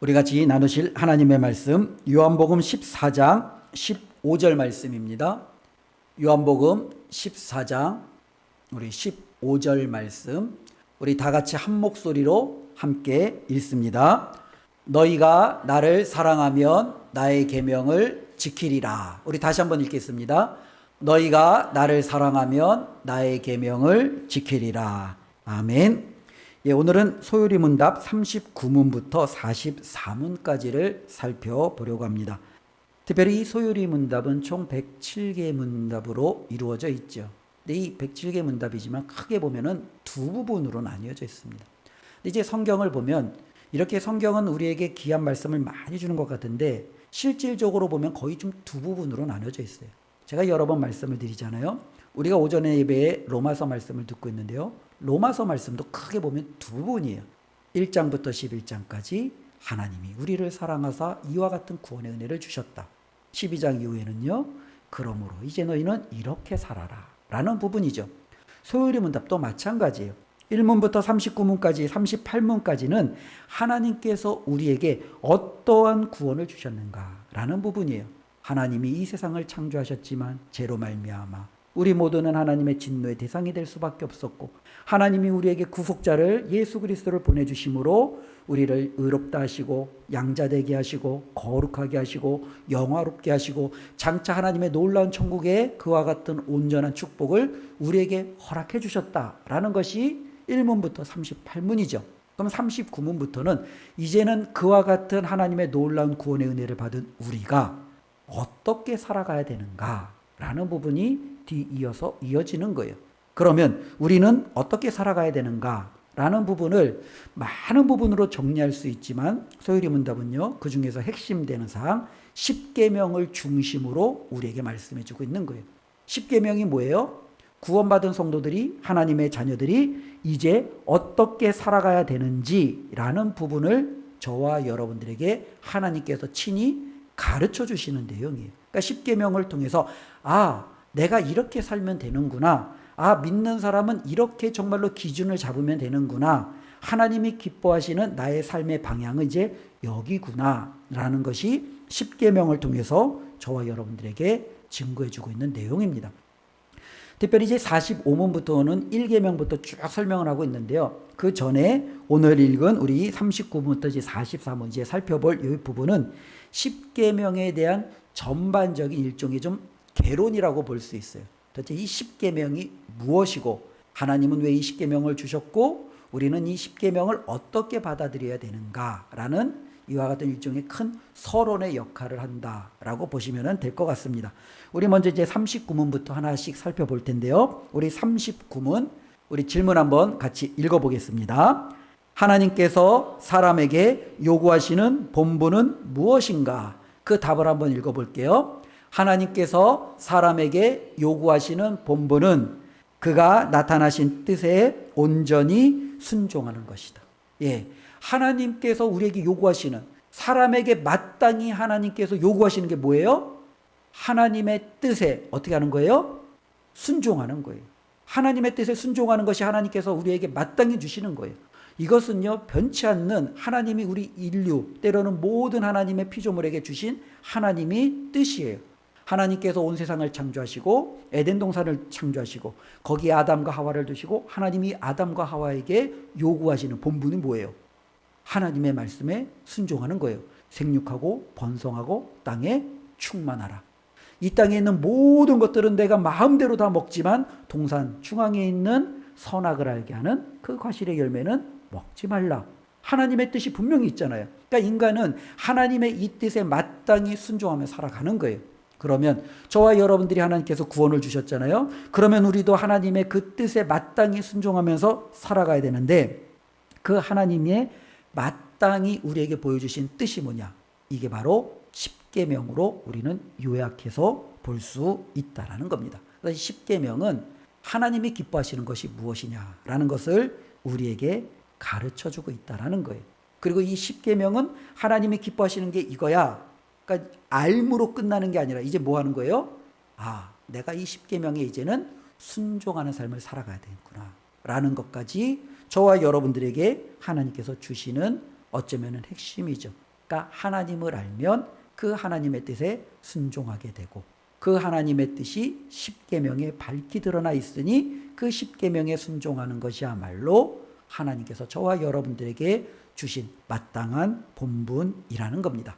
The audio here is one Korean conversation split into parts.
우리 같이 나누실 하나님의 말씀 요한복음 14장 15절 말씀입니다. 요한복음 14장 우리 15절 말씀 우리 다 같이 한 목소리로 함께 읽습니다. 너희가 나를 사랑하면 나의 계명을 지키리라. 우리 다시 한번 읽겠습니다. 너희가 나를 사랑하면 나의 계명을 지키리라. 아멘. 예, 오늘은 소요리 문답 39문부터 44문까지를 살펴보려고 합니다. 특별히 이 소요리 문답은 총 107개 문답으로 이루어져 있죠. 근데 이 107개 문답이지만 크게 보면은 두 부분으로 나뉘어져 있습니다. 근데 이제 성경을 보면 이렇게 성경은 우리에게 귀한 말씀을 많이 주는 것 같은데 실질적으로 보면 거의 좀 두 부분으로 나눠져 있어요. 제가 여러 번 말씀을 드리잖아요. 우리가 오전에 예배에 로마서 말씀을 듣고 있는데요. 로마서 말씀도 크게 보면 두 부분이에요. 1장부터 11장까지 하나님이 우리를 사랑하사 이와 같은 구원의 은혜를 주셨다. 12장 이후에는요. 그러므로 이제 너희는 이렇게 살아라. 라는 부분이죠. 소요리 문답도 마찬가지예요. 1문부터 39문까지 38문까지는 하나님께서 우리에게 어떠한 구원을 주셨는가라는 부분이에요. 하나님이 이 세상을 창조하셨지만 죄로 말미암아 우리 모두는 하나님의 진노의 대상이 될 수밖에 없었고 하나님이 우리에게 구속자를 예수 그리스도를 보내 주심으로 우리를 의롭다 하시고 양자 되게 하시고 거룩하게 하시고 영화롭게 하시고 장차 하나님의 놀라운 천국에 그와 같은 온전한 축복을 우리에게 허락해 주셨다라는 것이 1문부터 38문이죠. 그럼 39문부터는 이제는 그와 같은 하나님의 놀라운 구원의 은혜를 받은 우리가 어떻게 살아가야 되는가라는 부분이 뒤이어서 이어지는 거예요. 그러면 우리는 어떻게 살아가야 되는가라는 부분을 많은 부분으로 정리할 수 있지만 소율이 문답은요. 그 중에서 핵심되는 사항 10계명을 중심으로 우리에게 말씀해 주고 있는 거예요. 10계명이 뭐예요? 구원받은 성도들이 하나님의 자녀들이 이제 어떻게 살아가야 되는지라는 부분을 저와 여러분들에게 하나님께서 친히 가르쳐 주시는 내용이에요. 그러니까 10계명을 통해서 아, 내가 이렇게 살면 되는구나. 아, 믿는 사람은 이렇게 정말로 기준을 잡으면 되는구나. 하나님이 기뻐하시는 나의 삶의 방향은 이제 여기구나. 라는 것이 10계명을 통해서 저와 여러분들에게 증거해 주고 있는 내용입니다. 특별히 이제 45문부터는 1계명부터 쭉 설명을 하고 있는데요. 그 전에 오늘 읽은 우리 39문부터 이제 44문 이제 살펴볼 이 부분은 10계명에 대한 전반적인 일종의 좀 개론이라고 볼 수 있어요. 도대체 이 10계명이 무엇이고 하나님은 왜 이 10계명을 주셨고 우리는 이 10계명을 어떻게 받아들여야 되는가라는 이와 같은 일종의 큰 서론의 역할을 한다라고 보시면 될 것 같습니다. 우리 먼저 이제 39문부터 하나씩 살펴볼 텐데요. 우리 39문 우리 질문 한번 같이 읽어보겠습니다. 하나님께서 사람에게 요구하시는 본분은 무엇인가? 그 답을 한번 읽어볼게요. 하나님께서 사람에게 요구하시는 본분은 그가 나타나신 뜻에 온전히 순종하는 것이다. 예. 하나님께서 우리에게 요구하시는 사람에게 마땅히 하나님께서 요구하시는 게 뭐예요? 하나님의 뜻에 어떻게 하는 거예요? 순종하는 거예요. 하나님의 뜻에 순종하는 것이 하나님께서 우리에게 마땅히 주시는 거예요. 이것은요, 변치 않는 하나님이 우리 인류, 때로는 모든 하나님의 피조물에게 주신 하나님이 뜻이에요. 하나님께서 온 세상을 창조하시고 에덴 동산을 창조하시고 거기에 아담과 하와를 두시고 하나님이 아담과 하와에게 요구하시는 본분이 뭐예요? 하나님의 말씀에 순종하는 거예요. 생육하고 번성하고 땅에 충만하라. 이 땅에 있는 모든 것들은 내가 마음대로 다 먹지만 동산 중앙에 있는 선악을 알게 하는 그 과실의 열매는 먹지 말라. 하나님의 뜻이 분명히 있잖아요. 그러니까 인간은 하나님의 이 뜻에 마땅히 순종하며 살아가는 거예요. 그러면 저와 여러분들이 하나님께서 구원을 주셨잖아요. 그러면 우리도 하나님의 그 뜻에 마땅히 순종하면서 살아가야 되는데 그 하나님의 마땅히 우리에게 보여주신 뜻이 뭐냐? 이게 바로 10계명으로 우리는 요약해서 볼 수 있다라는 겁니다. 그래서 10계명은 하나님이 기뻐하시는 것이 무엇이냐라는 것을 우리에게 가르쳐 주고 있다라는 거예요. 그리고 이 10계명은 하나님이 기뻐하시는 게 이거야. 그러니까 알무로 끝나는 게 아니라 이제 뭐 하는 거예요? 아, 내가 이 10계명에 이제는 순종하는 삶을 살아가야 되겠구나. 라는 것까지 저와 여러분들에게 하나님께서 주시는 어쩌면은 핵심이죠. 그러니까 하나님을 알면 그 하나님의 뜻에 순종하게 되고 그 하나님의 뜻이 십계명에 밝히 드러나 있으니 그 십계명에 순종하는 것이야말로 하나님께서 저와 여러분들에게 주신 마땅한 본분이라는 겁니다.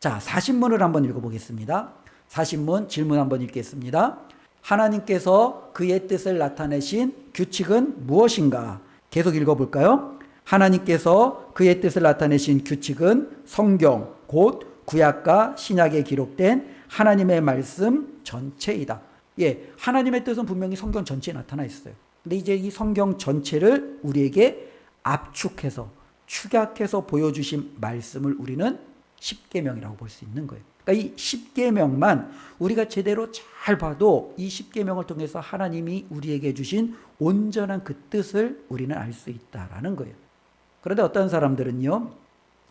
자, 사신문을 한번 읽어보겠습니다. 사신문 질문 한번 읽겠습니다. 하나님께서 그의 뜻을 나타내신 규칙은 무엇인가? 계속 읽어볼까요? 하나님께서 그의 뜻을 나타내신 규칙은 성경, 곧 구약과 신약에 기록된 하나님의 말씀 전체이다. 예, 하나님의 뜻은 분명히 성경 전체에 나타나 있어요. 근데 이제 이 성경 전체를 우리에게 압축해서 축약해서 보여주신 말씀을 우리는 십계명이라고 볼 수 있는 거예요. 그러니까 이 십계명만 우리가 제대로 잘 봐도 이 십계명을 통해서 하나님이 우리에게 주신 온전한 그 뜻을 우리는 알 수 있다라는 거예요. 그런데 어떤 사람들은요,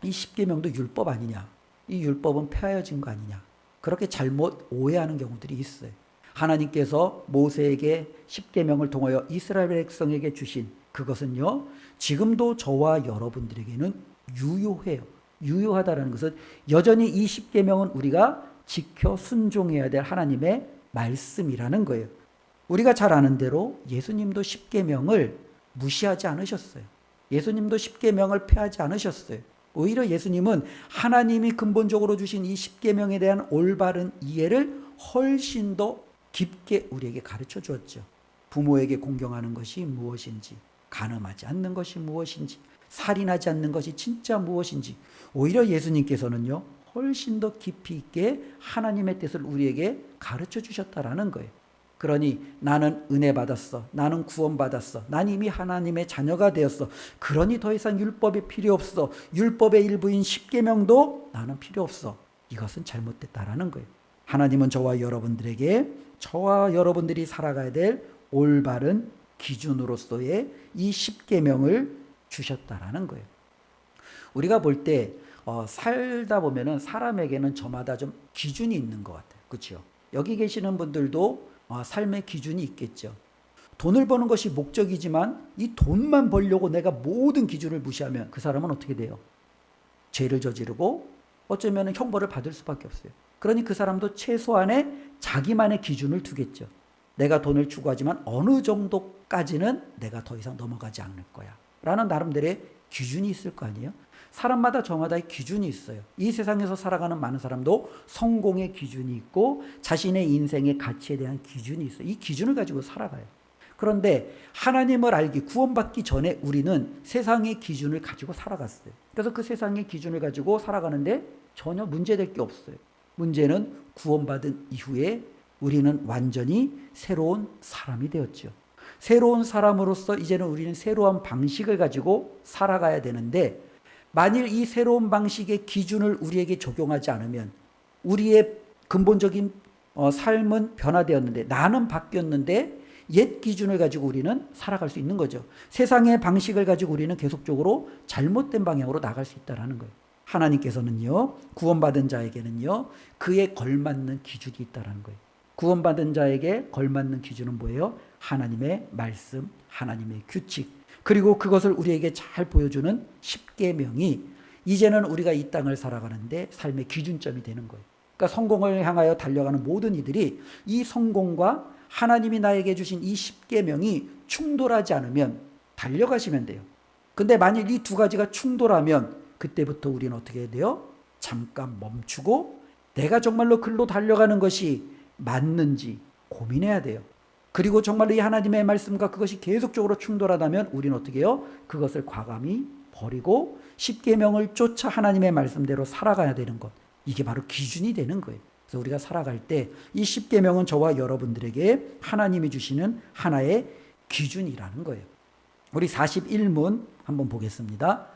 이 십계명도 율법 아니냐, 이 율법은 폐하여진 거 아니냐, 그렇게 잘못 오해하는 경우들이 있어요. 하나님께서 모세에게 십계명을 통하여 이스라엘 백성에게 주신 그것은요, 지금도 저와 여러분들에게는 유효해요. 유효하다라는 것은 여전히 이 십계명은 우리가 지켜 순종해야 될 하나님의 말씀이라는 거예요. 우리가 잘 아는 대로 예수님도 십계명을 무시하지 않으셨어요. 예수님도 십계명을 폐하지 않으셨어요. 오히려 예수님은 하나님이 근본적으로 주신 이 십계명에 대한 올바른 이해를 훨씬 더 깊게 우리에게 가르쳐 주었죠. 부모에게 공경하는 것이 무엇인지, 간음하지 않는 것이 무엇인지, 살인하지 않는 것이 진짜 무엇인지, 오히려 예수님께서는요, 훨씬 더 깊이 있게 하나님의 뜻을 우리에게 가르쳐 주셨다라는 거예요. 그러니 나는 은혜 받았어. 나는 구원 받았어. 난 이미 하나님의 자녀가 되었어. 그러니 더 이상 율법이 필요 없어. 율법의 일부인 십계명도 나는 필요 없어. 이것은 잘못됐다라는 거예요. 하나님은 저와 여러분들에게 저와 여러분들이 살아가야 될 올바른 기준으로서의 이 십계명을 주셨다라는 거예요. 우리가 볼때 어, 살다 보면은 사람에게는 저마다 좀 기준이 있는 것 같아요. 그렇죠? 여기 계시는 분들도 어, 삶의 기준이 있겠죠. 돈을 버는 것이 목적이지만 이 돈만 벌려고 내가 모든 기준을 무시하면 그 사람은 어떻게 돼요? 죄를 저지르고 어쩌면 형벌을 받을 수밖에 없어요. 그러니 그 사람도 최소한의 자기만의 기준을 두겠죠. 내가 돈을 추구하지만 어느 정도까지는 내가 더 이상 넘어가지 않을 거야. 라는 나름대로의 기준이 있을 거 아니에요? 사람마다 저마다의 기준이 있어요. 이 세상에서 살아가는 많은 사람도 성공의 기준이 있고 자신의 인생의 가치에 대한 기준이 있어요. 이 기준을 가지고 살아가요. 그런데 하나님을 알기, 구원받기 전에 우리는 세상의 기준을 가지고 살아갔어요. 그래서 그 세상의 기준을 가지고 살아가는데 전혀 문제될 게 없어요. 문제는 구원받은 이후에 우리는 완전히 새로운 사람이 되었죠. 새로운 사람으로서 이제는 우리는 새로운 방식을 가지고 살아가야 되는데 만일 이 새로운 방식의 기준을 우리에게 적용하지 않으면 우리의 근본적인 어, 삶은 변화되었는데 나는 바뀌었는데 옛 기준을 가지고 우리는 살아갈 수 있는 거죠. 세상의 방식을 가지고 우리는 계속적으로 잘못된 방향으로 나갈 수 있다라는 거예요. 하나님께서는요, 구원받은 자에게는요, 그에 걸맞는 기준이 있다라는 거예요. 구원받은 자에게 걸맞는 기준은 뭐예요? 하나님의 말씀, 하나님의 규칙, 그리고 그것을 우리에게 잘 보여주는 십계명이 이제는 우리가 이 땅을 살아가는데 삶의 기준점이 되는 거예요. 그러니까 성공을 향하여 달려가는 모든 이들이 이 성공과 하나님이 나에게 주신 이 십계명이 충돌하지 않으면 달려가시면 돼요. 근데 만일 이 두 가지가 충돌하면 그때부터 우리는 어떻게 해야 돼요? 잠깐 멈추고 내가 정말로 글로 달려가는 것이 맞는지 고민해야 돼요. 그리고 정말로 이 하나님의 말씀과 그것이 계속적으로 충돌하다면 우리는 어떻게 해요? 그것을 과감히 버리고 십계명을 쫓아 하나님의 말씀대로 살아가야 되는 것. 이게 바로 기준이 되는 거예요. 그래서 우리가 살아갈 때 이 십계명은 저와 여러분들에게 하나님이 주시는 하나의 기준이라는 거예요. 우리 41문 한번 보겠습니다.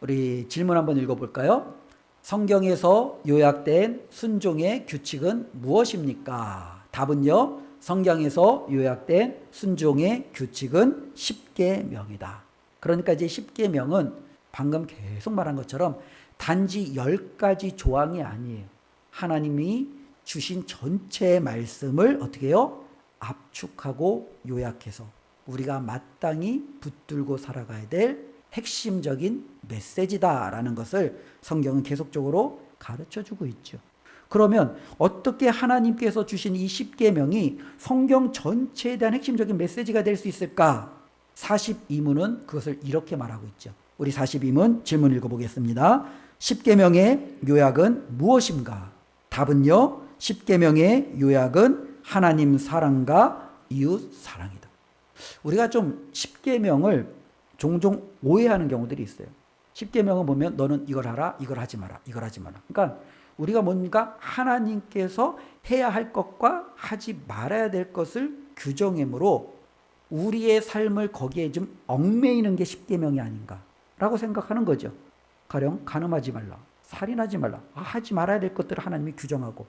우리 질문 한번 읽어볼까요? 성경에서 요약된 순종의 규칙은 무엇입니까? 답은요. 성경에서 요약된 순종의 규칙은 십계명이다. 그러니까 이제 십계명은 방금 계속 말한 것처럼 단지 열 가지 조항이 아니에요. 하나님이 주신 전체 말씀을 어떻게 해요? 압축하고 요약해서 우리가 마땅히 붙들고 살아가야 될 핵심적인 메시지다라는 것을 성경은 계속적으로 가르쳐 주고 있죠. 그러면 어떻게 하나님께서 주신 이 10계명이 성경 전체에 대한 핵심적인 메시지가 될 수 있을까? 42문은 그것을 이렇게 말하고 있죠. 우리 42문 질문 읽어보겠습니다. 10계명의 요약은 무엇인가? 답은요. 10계명의 요약은 하나님 사랑과 이웃 사랑이다. 우리가 좀 10계명을 종종 오해하는 경우들이 있어요. 10계명을 보면 너는 이걸 하라, 이걸 하지 마라, 이걸 하지 마라. 그러니까 우리가 뭔가 하나님께서 해야 할 것과 하지 말아야 될 것을 규정함으로 우리의 삶을 거기에 좀 얽매이는 게 10계명이 아닌가라고 생각하는 거죠. 가령 간음하지 말라, 살인하지 말라, 아, 하지 말아야 될 것들을 하나님이 규정하고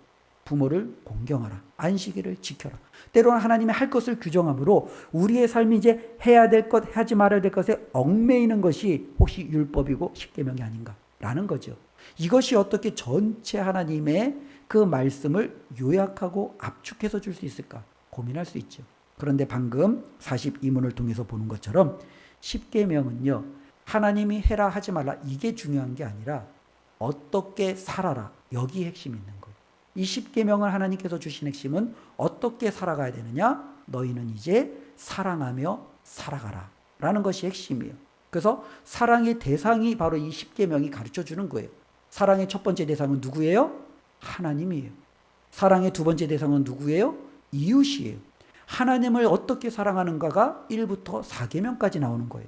부모를 공경하라, 안식일을 지켜라. 때로는 하나님이 할 것을 규정함으로 우리의 삶이 이제 해야 될 것, 하지 말아야 될 것에 얽매이는 것이 혹시 율법이고 10계명이 아닌가라는 거죠. 이것이 어떻게 전체 하나님의 그 말씀을 요약하고 압축해서 줄 수 있을까 고민할 수 있죠. 그런데 방금 42문을 통해서 보는 것처럼 10계명은요. 하나님이 해라 하지 말라 이게 중요한 게 아니라 어떻게 살아라 여기 핵심이 있는 거 예요. 이 10계명을 하나님께서 주신 핵심은 어떻게 살아가야 되느냐? 너희는 이제 사랑하며 살아가라 라는 것이 핵심이에요. 그래서 사랑의 대상이 바로 이 10계명이 가르쳐 주는 거예요. 사랑의 첫 번째 대상은 누구예요? 하나님이에요. 사랑의 두 번째 대상은 누구예요? 이웃이에요. 하나님을 어떻게 사랑하는가가 1부터 4계명까지 나오는 거예요.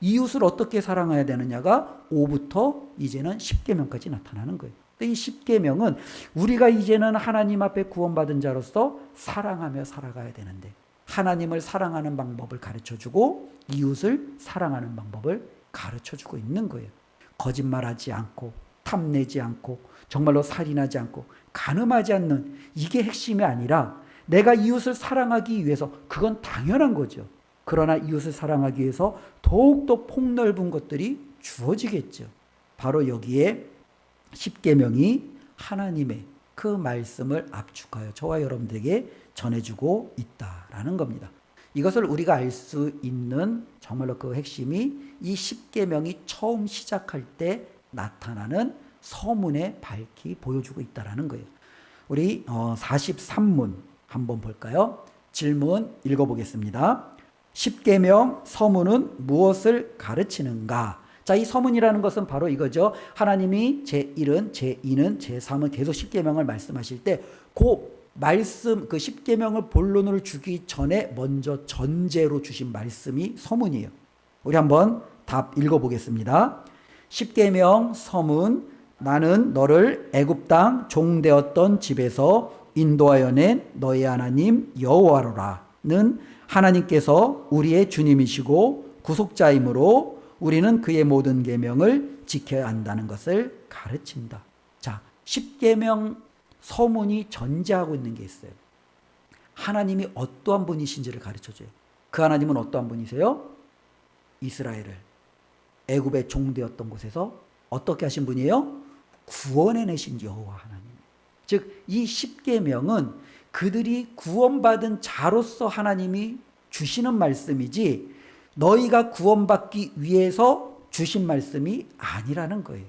이웃을 어떻게 사랑해야 되느냐가 5부터 이제는 10계명까지 나타나는 거예요. 이 10계명은 우리가 이제는 하나님 앞에 구원받은 자로서 사랑하며 살아가야 되는데 하나님을 사랑하는 방법을 가르쳐 주고 이웃을 사랑하는 방법을 가르쳐 주고 있는 거예요. 거짓말하지 않고 탐내지 않고 정말로 살인하지 않고 간음하지 않는 이게 핵심이 아니라 내가 이웃을 사랑하기 위해서 그건 당연한 거죠. 그러나 이웃을 사랑하기 위해서 더욱더 폭넓은 것들이 주어지겠죠. 바로 여기에 십계명이 하나님의 그 말씀을 압축하여 저와 여러분들에게 전해주고 있다라는 겁니다. 이것을 우리가 알 수 있는 정말로 그 핵심이 이 십계명이 처음 시작할 때 나타나는 서문에 밝히 보여주고 있다라는 거예요. 우리 43문 어, 한번 볼까요? 질문 읽어보겠습니다. 십계명 서문은 무엇을 가르치는가? 자, 이 서문이라는 것은 바로 이거죠. 하나님이 제1은, 제2는, 제3은 계속 십계명을 말씀하실 때 그 말씀 그 십계명을 본론을 주기 전에 먼저 전제로 주신 말씀이 서문이에요. 우리 한번 답 읽어 보겠습니다. 십계명 서문 나는 너를 애굽 땅 종되었던 집에서 인도하여 낸 너희 하나님 여호와로라는 하나님께서 우리의 주님이시고 구속자이므로 우리는 그의 모든 계명을 지켜야 한다는 것을 가르친다. 자, 10계명 서문이 전제하고 있는 게 있어요. 하나님이 어떠한 분이신지를 가르쳐 줘요. 그 하나님은 어떠한 분이세요? 이스라엘을 애굽의 종되었던 곳에서 어떻게 하신 분이에요? 구원해 내신 여호와 하나님. 즉 이 십계명은 그들이 구원받은 자로서 하나님이 주시는 말씀이지 너희가 구원받기 위해서 주신 말씀이 아니라는 거예요.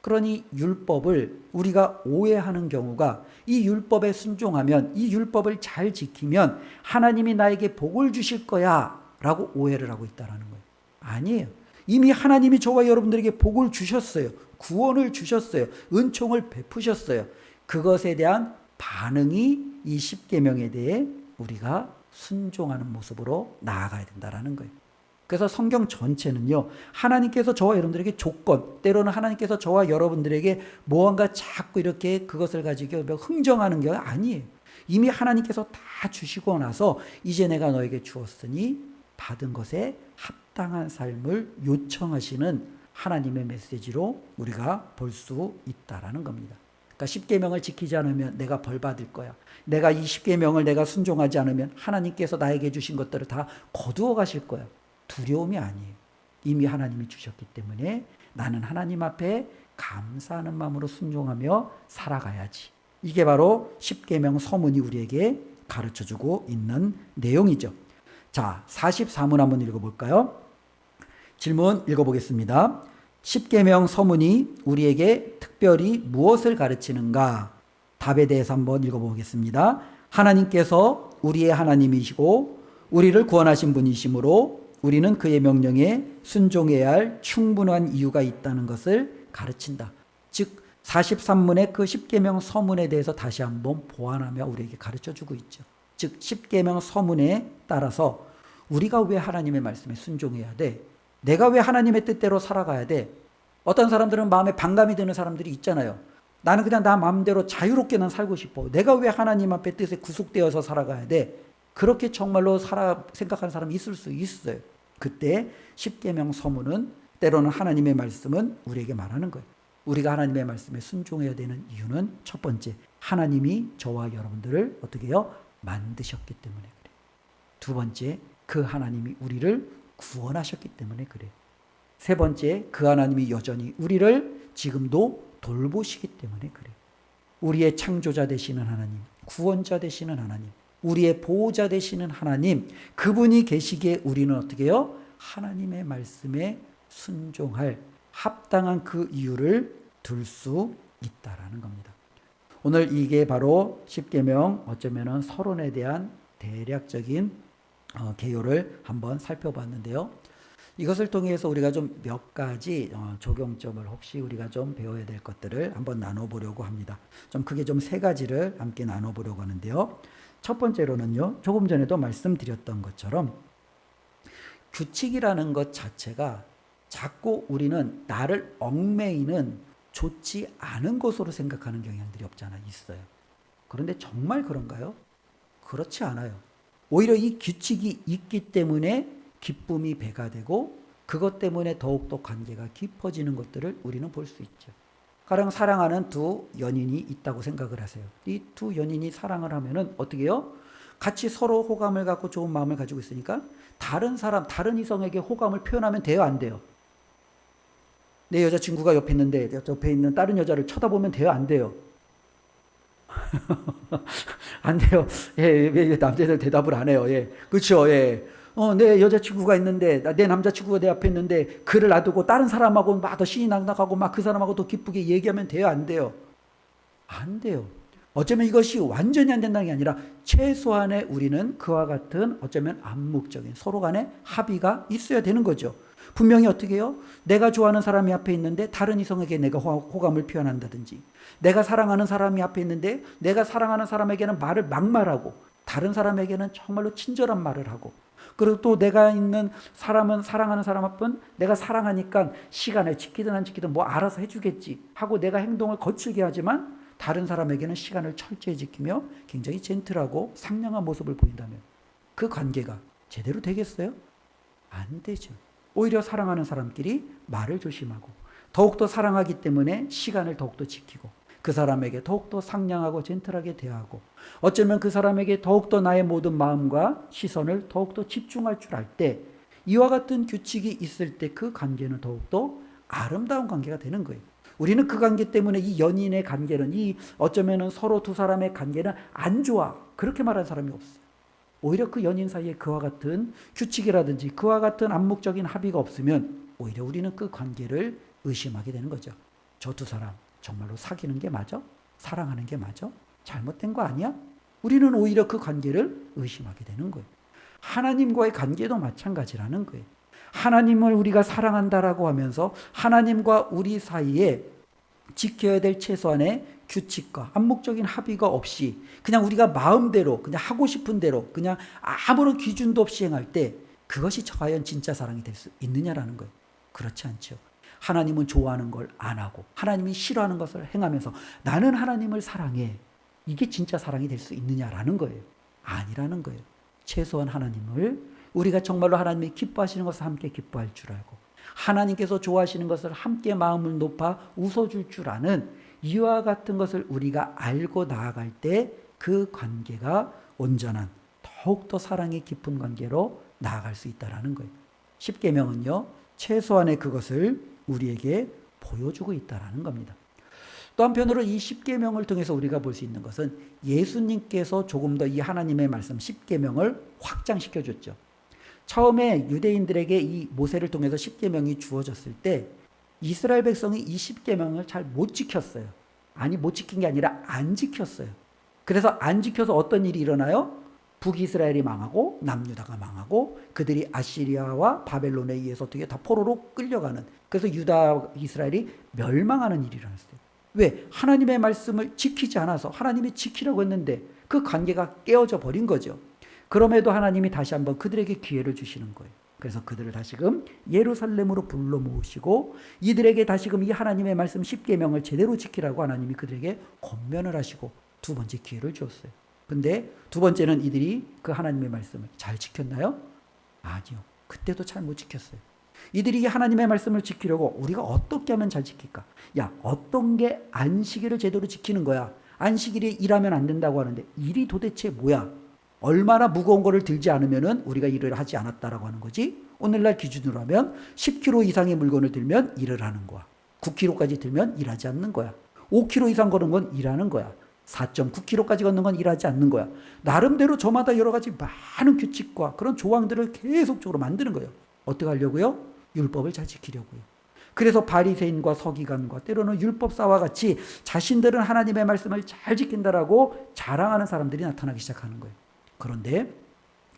그러니 율법을 우리가 오해하는 경우가 이 율법에 순종하면 이 율법을 잘 지키면 하나님이 나에게 복을 주실 거야 라고 오해를 하고 있다는 거예요. 아니에요. 이미 하나님이 저와 여러분들에게 복을 주셨어요. 구원을 주셨어요. 은총을 베푸셨어요. 그것에 대한 반응이 이 십계명에 대해 우리가 순종하는 모습으로 나아가야 된다라는 거예요. 그래서 성경 전체는요, 하나님께서 저와 여러분들에게 조건, 때로는 하나님께서 저와 여러분들에게 무언가 자꾸 이렇게 그것을 가지고 흥정하는 게 아니에요. 이미 하나님께서 다 주시고 나서 이제 내가 너에게 주었으니 받은 것에 합당한 삶을 요청하시는 하나님의 메시지로 우리가 볼 수 있다라는 겁니다. 그러니까 10계명을 지키지 않으면 내가 벌 받을 거야. 내가 이 10계명을 내가 순종하지 않으면 하나님께서 나에게 주신 것들을 다 거두어 가실 거야. 두려움이 아니에요. 이미 하나님이 주셨기 때문에 나는 하나님 앞에 감사하는 마음으로 순종하며 살아가야지. 이게 바로 10계명 서문이 우리에게 가르쳐 주고 있는 내용이죠. 자, 44문 한번 읽어 볼까요? 질문 읽어 보겠습니다. 십계명 서문이 우리에게 특별히 무엇을 가르치는가? 답에 대해서 한번 읽어 보겠습니다. 하나님께서 우리의 하나님이시고 우리를 구원하신 분이시므로 우리는 그의 명령에 순종해야 할 충분한 이유가 있다는 것을 가르친다. 즉 43문의 그 십계명 서문에 대해서 다시 한번 보완하며 우리에게 가르쳐 주고 있죠. 즉 십계명 서문에 따라서 우리가 왜 하나님의 말씀에 순종해야 돼? 내가 왜 하나님의 뜻대로 살아가야 돼? 어떤 사람들은 마음에 반감이 드는 사람들이 있잖아요. 나는 그냥 나 마음대로 자유롭게 난 살고 싶어. 내가 왜 하나님 앞에 뜻에 구속되어서 살아가야 돼? 그렇게 정말로 살아 생각하는 사람이 있을 수 있어요. 그때 십계명 서문은 때로는 하나님의 말씀은 우리에게 말하는 거예요. 우리가 하나님의 말씀에 순종해야 되는 이유는 첫 번째, 하나님이 저와 여러분들을 어떻게 해요? 만드셨기 때문에 그래요. 두 번째, 그 하나님이 우리를 구원하셨기 때문에 그래요. 세 번째, 그 하나님이 여전히 우리를 지금도 돌보시기 때문에 그래요. 우리의 창조자 되시는 하나님, 구원자 되시는 하나님, 우리의 보호자 되시는 하나님, 그분이 계시기에 우리는 어떻게 해요? 하나님의 말씀에 순종할 합당한 그 이유를 둘 수 있다라는 겁니다. 오늘 이게 바로 십계명 어쩌면은 서론에 대한 대략적인 어, 개요를 한번 살펴봤는데요. 이것을 통해서 우리가 좀 몇 가지 어, 적용점을 혹시 우리가 좀 배워야 될 것들을 한번 나눠보려고 합니다. 좀 크게 좀 세 가지를 함께 나눠보려고 하는데요. 첫 번째로는요, 조금 전에도 말씀드렸던 것처럼 규칙이라는 것 자체가 자꾸 우리는 나를 얽매이는 좋지 않은 것으로 생각하는 경향들이 없잖아 있어요. 그런데 정말 그런가요? 그렇지 않아요. 오히려 이 규칙이 있기 때문에 기쁨이 배가 되고 그것 때문에 더욱더 관계가 깊어지는 것들을 우리는 볼 수 있죠. 가령 사랑하는 두 연인이 있다고 생각을 하세요. 이 두 연인이 사랑을 하면은 어떻게 해요? 같이 서로 호감을 갖고 좋은 마음을 가지고 있으니까 다른 사람, 다른 이성에게 호감을 표현하면 돼요, 안 돼요? 내 여자친구가 옆에 있는데 옆에 있는 다른 여자를 쳐다보면 돼요, 안 돼요? 안 돼요. 예, 왜 남자들 대답을 안 해요? 예, 그렇죠. 예. 어, 내 여자친구가 있는데, 내 남자친구가 내 앞에 있는데, 그를 놔두고 다른 사람하고 막 더 신이 낙낙하고 막 그 사람하고 더 기쁘게 얘기하면 돼요? 안 돼요? 안 돼요. 어쩌면 이것이 완전히 안 된다는 게 아니라 최소한의 우리는 그와 같은 어쩌면 암묵적인 서로 간의 합의가 있어야 되는 거죠. 분명히 어떻게 해요? 내가 좋아하는 사람이 앞에 있는데 다른 이성에게 내가 호감을 표현한다든지 내가 사랑하는 사람이 앞에 있는데 내가 사랑하는 사람에게는 말을 막말하고 다른 사람에게는 정말로 친절한 말을 하고 그리고 또 내가 있는 사람은 사랑하는 사람 앞은 내가 사랑하니까 시간을 지키든 안 지키든 뭐 알아서 해주겠지 하고 내가 행동을 거칠게 하지만 다른 사람에게는 시간을 철저히 지키며 굉장히 젠틀하고 상냥한 모습을 보인다면 그 관계가 제대로 되겠어요? 안 되죠. 오히려 사랑하는 사람끼리 말을 조심하고 더욱더 사랑하기 때문에 시간을 더욱더 지키고 그 사람에게 더욱더 상냥하고 젠틀하게 대하고 어쩌면 그 사람에게 더욱더 나의 모든 마음과 시선을 더욱더 집중할 줄 알 때 이와 같은 규칙이 있을 때 그 관계는 더욱더 아름다운 관계가 되는 거예요. 우리는 그 관계 때문에 이 연인의 관계는 이 어쩌면은 서로 두 사람의 관계는 안 좋아. 그렇게 말하는 사람이 없어요. 오히려 그 연인 사이에 그와 같은 규칙이라든지 그와 같은 암묵적인 합의가 없으면 오히려 우리는 그 관계를 의심하게 되는 거죠. 저 두 사람 정말로 사귀는 게 맞아? 사랑하는 게 맞아? 잘못된 거 아니야? 우리는 오히려 그 관계를 의심하게 되는 거예요. 하나님과의 관계도 마찬가지라는 거예요. 하나님을 우리가 사랑한다라고 하면서 하나님과 우리 사이에 지켜야 될 최소한의 규칙과 암묵적인 합의가 없이 그냥 우리가 마음대로 그냥 하고 싶은 대로 그냥 아무런 기준도 없이 행할 때 그것이 과연 진짜 사랑이 될 수 있느냐라는 거예요. 그렇지 않죠. 하나님은 좋아하는 걸 안 하고 하나님이 싫어하는 것을 행하면서 나는 하나님을 사랑해. 이게 진짜 사랑이 될 수 있느냐라는 거예요. 아니라는 거예요. 최소한 하나님을 우리가 정말로 하나님이 기뻐하시는 것을 함께 기뻐할 줄 알고 하나님께서 좋아하시는 것을 함께 마음을 높아 웃어줄 줄 아는 이와 같은 것을 우리가 알고 나아갈 때 그 관계가 온전한 더욱더 사랑이 깊은 관계로 나아갈 수 있다라는 거예요. 십계명은요 최소한의 그것을 우리에게 보여주고 있다라는 겁니다. 또 한편으로 이 십계명을 통해서 우리가 볼 수 있는 것은 예수님께서 조금 더 이 하나님의 말씀 십계명을 확장시켜 줬죠. 처음에 유대인들에게 이 모세를 통해서 십계명이 주어졌을 때 이스라엘 백성이 이 십계명을 잘 못 지켰어요. 아니 못 지킨 게 아니라 안 지켰어요. 그래서 안 지켜서 어떤 일이 일어나요? 북이스라엘이 망하고 남유다가 망하고 그들이 아시리아와 바벨론에 의해서 어떻게 다 포로로 끌려가는 그래서 유다 이스라엘이 멸망하는 일이 일어났어요. 왜? 하나님의 말씀을 지키지 않아서 하나님이 지키라고 했는데 그 관계가 깨어져 버린 거죠. 그럼에도 하나님이 다시 한번 그들에게 기회를 주시는 거예요. 그래서 그들을 다시금 예루살렘으로 불러 모으시고 이들에게 다시금 이 하나님의 말씀 십계명을 제대로 지키라고 하나님이 그들에게 권면을 하시고 두 번째 기회를 주었어요. 근데 두 번째는 이들이 그 하나님의 말씀을 잘 지켰나요? 아니요. 그때도 잘 못 지켰어요. 이들이 이 하나님의 말씀을 지키려고 우리가 어떻게 하면 잘 지킬까? 야, 어떤 게 안식일을 제대로 지키는 거야? 안식일에 일하면 안 된다고 하는데 일이 도대체 뭐야? 얼마나 무거운 거를 들지 않으면은 우리가 일을 하지 않았다라고 하는 거지? 오늘날 기준으로 하면 10kg 이상의 물건을 들면 일을 하는 거야. 9kg까지 들면 일하지 않는 거야. 5kg 이상 거는 건 일하는 거야. 4.9kg까지 걷는 건 일하지 않는 거야. 나름대로 저마다 여러 가지 많은 규칙과 그런 조항들을 계속적으로 만드는 거예요. 어떻게 하려고요? 율법을 잘 지키려고요. 그래서 바리새인과 서기관과 때로는 율법사와 같이 자신들은 하나님의 말씀을 잘 지킨다라고 자랑하는 사람들이 나타나기 시작하는 거예요. 그런데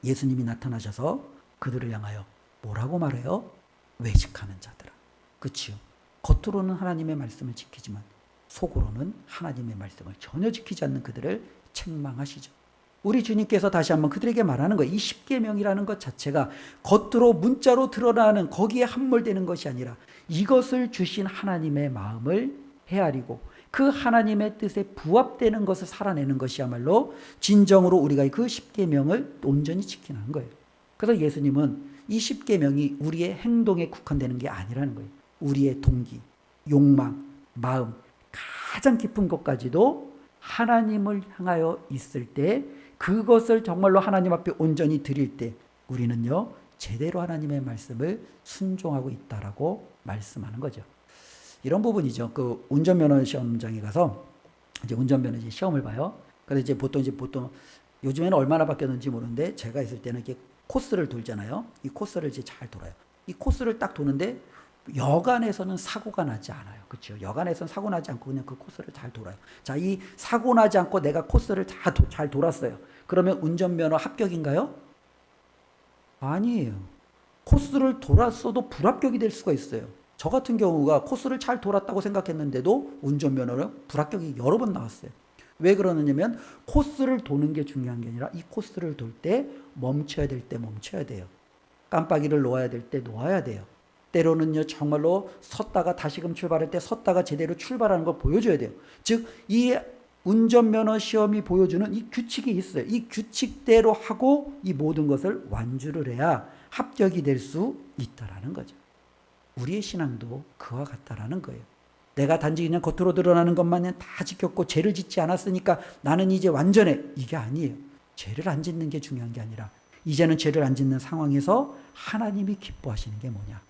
예수님이 나타나셔서 그들을 향하여 뭐라고 말해요? 외식하는 자들아. 그치요. 겉으로는 하나님의 말씀을 지키지만 속으로는 하나님의 말씀을 전혀 지키지 않는 그들을 책망하시죠. 우리 주님께서 다시 한번 그들에게 말하는 거예요. 이 십계명이라는 것 자체가 겉으로 문자로 드러나는 거기에 함몰되는 것이 아니라 이것을 주신 하나님의 마음을 헤아리고 그 하나님의 뜻에 부합되는 것을 살아내는 것이야말로 진정으로 우리가 그 십계명을 온전히 지키는 거예요. 그래서 예수님은 이 십계명이 우리의 행동에 국한되는 게 아니라는 거예요. 우리의 동기, 욕망, 마음 가장 깊은 것까지도 하나님을 향하여 있을 때 그것을 정말로 하나님 앞에 온전히 드릴 때 우리는요 제대로 하나님의 말씀을 순종하고 있다라고 말씀하는 거죠. 이런 부분이죠. 그 운전면허 시험장에 가서 이제 운전면허 시험을 봐요. 그래서 이제 보통 이제 보통 요즘에는 얼마나 바뀌었는지 모르는데 제가 있을 때는 이렇게 코스를 돌잖아요. 이 코스를 이제 잘 돌아요. 이 코스를 딱 도는데 여간에서는 사고가 나지 않아요. 그렇죠? 여간에서는 사고 나지 않고 그냥 그 코스를 잘 돌아요. 자, 이 사고 나지 않고 내가 코스를 다 잘 돌았어요. 그러면 운전면허 합격인가요? 아니에요. 코스를 돌았어도 불합격이 될 수가 있어요. 저 같은 경우가 코스를 잘 돌았다고 생각했는데도 운전면허는 불합격이 여러 번 나왔어요. 왜 그러느냐면 코스를 도는 게 중요한 게 아니라 이 코스를 돌 때 멈춰야 될 때 멈춰야 돼요. 깜빡이를 놓아야 될 때 놓아야 돼요. 때로는요 정말로 섰다가 다시금 출발할 때 섰다가 제대로 출발하는 걸 보여줘야 돼요. 즉 이 운전면허 시험이 보여주는 이 규칙이 있어요. 이 규칙대로 하고 이 모든 것을 완주를 해야 합격이 될 수 있다라는 거죠. 우리의 신앙도 그와 같다라는 거예요. 내가 단지 그냥 겉으로 드러나는 것만 다 지켰고 죄를 짓지 않았으니까 나는 이제 완전해. 이게 아니에요. 죄를 안 짓는 게 중요한 게 아니라 이제는 죄를 안 짓는 상황에서 하나님이 기뻐하시는 게 뭐냐?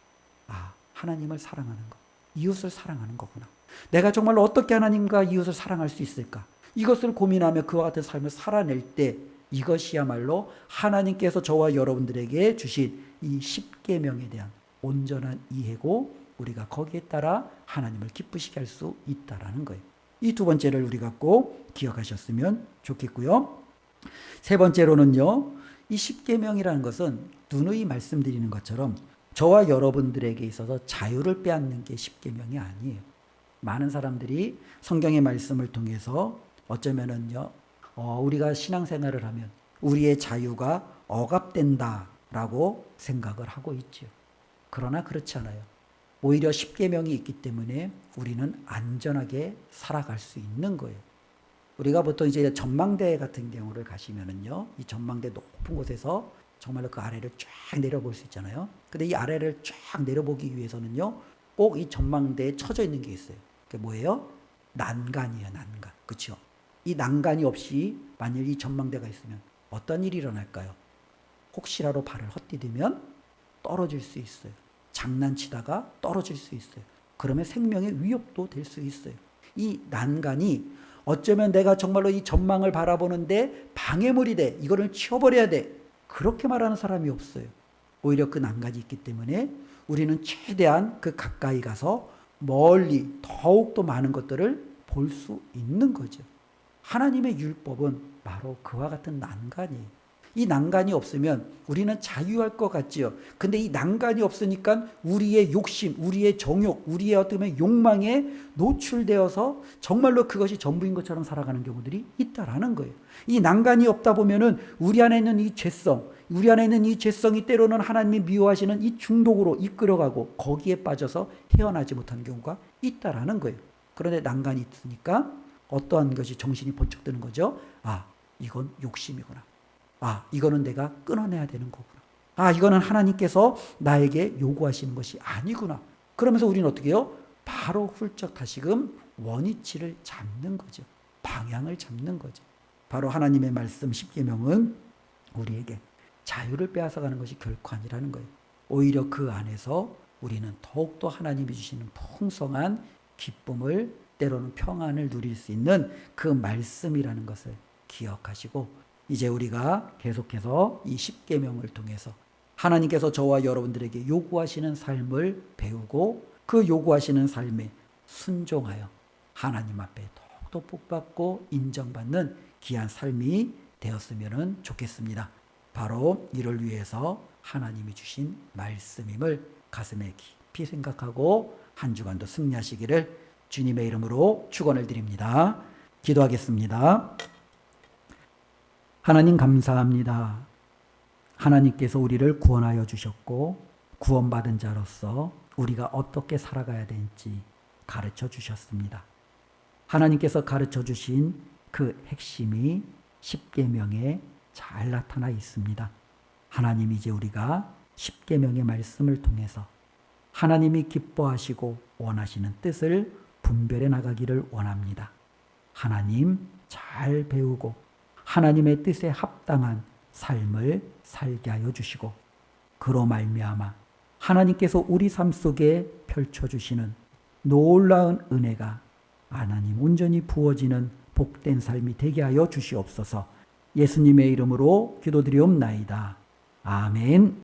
아, 하나님을 사랑하는 것. 이웃을 사랑하는 거구나. 내가 정말로 어떻게 하나님과 이웃을 사랑할 수 있을까? 이것을 고민하며 그와 같은 삶을 살아낼 때 이것이야말로 하나님께서 저와 여러분들에게 주신 이 십계명에 대한 온전한 이해고 우리가 거기에 따라 하나님을 기쁘시게 할 수 있다라는 거예요. 이 두 번째를 우리가 꼭 기억하셨으면 좋겠고요. 세 번째로는요. 이 십계명이라는 것은 누누이 말씀드리는 것처럼 저와 여러분들에게 있어서 자유를 빼앗는 게 십계명이 아니에요. 많은 사람들이 성경의 말씀을 통해서 어쩌면은요, 어, 우리가 신앙생활을 하면 우리의 자유가 억압된다라고 생각을 하고 있지요. 그러나 그렇지 않아요. 오히려 십계명이 있기 때문에 우리는 안전하게 살아갈 수 있는 거예요. 우리가 보통 이제 전망대 같은 경우를 가시면은요, 이 전망대 높은 곳에서 정말로 그 아래를 쫙 내려볼 수 있잖아요. 근데 이 아래를 쫙 내려보기 위해서는요, 꼭 이 전망대에 쳐져 있는 게 있어요. 그게 뭐예요? 난간이에요, 난간. 그렇죠? 이 난간이 없이 만일 이 전망대가 있으면 어떤 일이 일어날까요? 혹시라도 발을 헛디디면 떨어질 수 있어요. 장난치다가 떨어질 수 있어요. 그러면 생명의 위협도 될 수 있어요. 이 난간이 어쩌면 내가 정말로 이 전망을 바라보는데 방해물이 돼. 이거를 치워버려야 돼. 그렇게 말하는 사람이 없어요. 오히려 그 난간이 있기 때문에 우리는 최대한 그 가까이 가서 멀리 더욱더 많은 것들을 볼 수 있는 거죠. 하나님의 율법은 바로 그와 같은 난간이에요. 이 난간이 없으면 우리는 자유할 것 같지요. 근데 이 난간이 없으니까 우리의 욕심, 우리의 정욕, 우리의 어떻게 보면 욕망에 노출되어서 정말로 그것이 전부인 것처럼 살아가는 경우들이 있다라는 거예요. 이 난간이 없다 보면은 우리 안에 있는 이 죄성, 우리 안에 있는 이 죄성이 때로는 하나님이 미워하시는 이 중독으로 이끌어가고 거기에 빠져서 헤어나지 못하는 경우가 있다라는 거예요. 그런데 난간이 있으니까 어떠한 것이 정신이 번쩍 드는 거죠? 아, 이건 욕심이구나. 아, 이거는 내가 끊어내야 되는 거구나. 아, 이거는 하나님께서 나에게 요구하시는 것이 아니구나. 그러면서 우리는 어떻게 해요? 바로 훌쩍 다시금 원위치를 잡는 거죠. 방향을 잡는 거죠. 바로 하나님의 말씀 10계명은 우리에게 자유를 빼앗아 가는 것이 결코 아니라는 거예요. 오히려 그 안에서 우리는 더욱더 하나님이 주시는 풍성한 기쁨을 때로는 평안을 누릴 수 있는 그 말씀이라는 것을 기억하시고 이제 우리가 계속해서 이 10계명을 통해서 하나님께서 저와 여러분들에게 요구하시는 삶을 배우고 그 요구하시는 삶에 순종하여 하나님 앞에 더욱더 복받고 인정받는 귀한 삶이 되었으면 좋겠습니다. 바로 이를 위해서 하나님이 주신 말씀임을 가슴에 깊이 생각하고 한 주간도 승리하시기를 주님의 이름으로 축원을 드립니다. 기도하겠습니다. 하나님 감사합니다. 하나님께서 우리를 구원하여 주셨고 구원받은 자로서 우리가 어떻게 살아가야 되는지 가르쳐 주셨습니다. 하나님께서 가르쳐 주신 그 핵심이 십계명에 잘 나타나 있습니다. 하나님 이제 우리가 십계명의 말씀을 통해서 하나님이 기뻐하시고 원하시는 뜻을 분별해 나가기를 원합니다. 하나님 잘 배우고 하나님의 뜻에 합당한 삶을 살게 하여 주시고 그로 말미암아 하나님께서 우리 삶 속에 펼쳐 주시는 놀라운 은혜가 하나님 온전히 부어지는 복된 삶이 되게 하여 주시옵소서. 예수님의 이름으로 기도드리옵나이다. 아멘.